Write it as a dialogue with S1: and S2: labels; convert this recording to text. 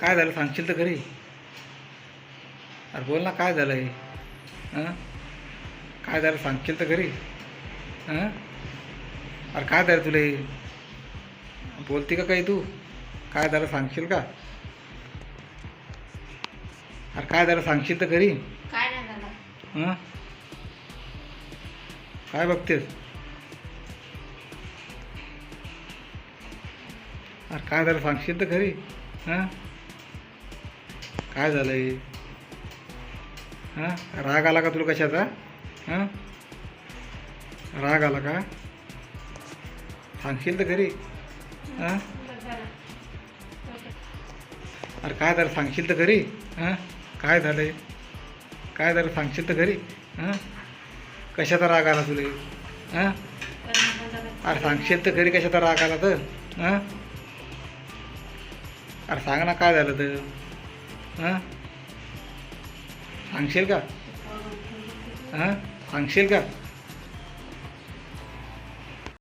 S1: काय झालं? सांगशील तर खरी. अरे बोल ना काय झालं हे? हां? काय झालं? सांगशील तर खरी. हां? अरे काय झालं तुला हे? बोलती का काही तू? काय झालं? सांगशील का? अरे काय झालं? सांगशील तर खरी.
S2: काय नाही झालं.
S1: हां? काय बघतेस? अरे काय झालं? सांगशील तर खरी. हां? काय झालं आहे हां? राग आला का तुला कशाचा? हां? राग आला का? सांगशील तर घरी हां? अरे काय झालं? सांगशील तर घरी हां? काय झालं काय झालं? सांगशील तर घरी हां? कशाचा राग आला तुला? हां? अरे सांगशील तर घरी कशाचा राग आला तर? हां? अरे सांग ना काय झालं तर? हां? सांगशील का? हां? सांगशील का?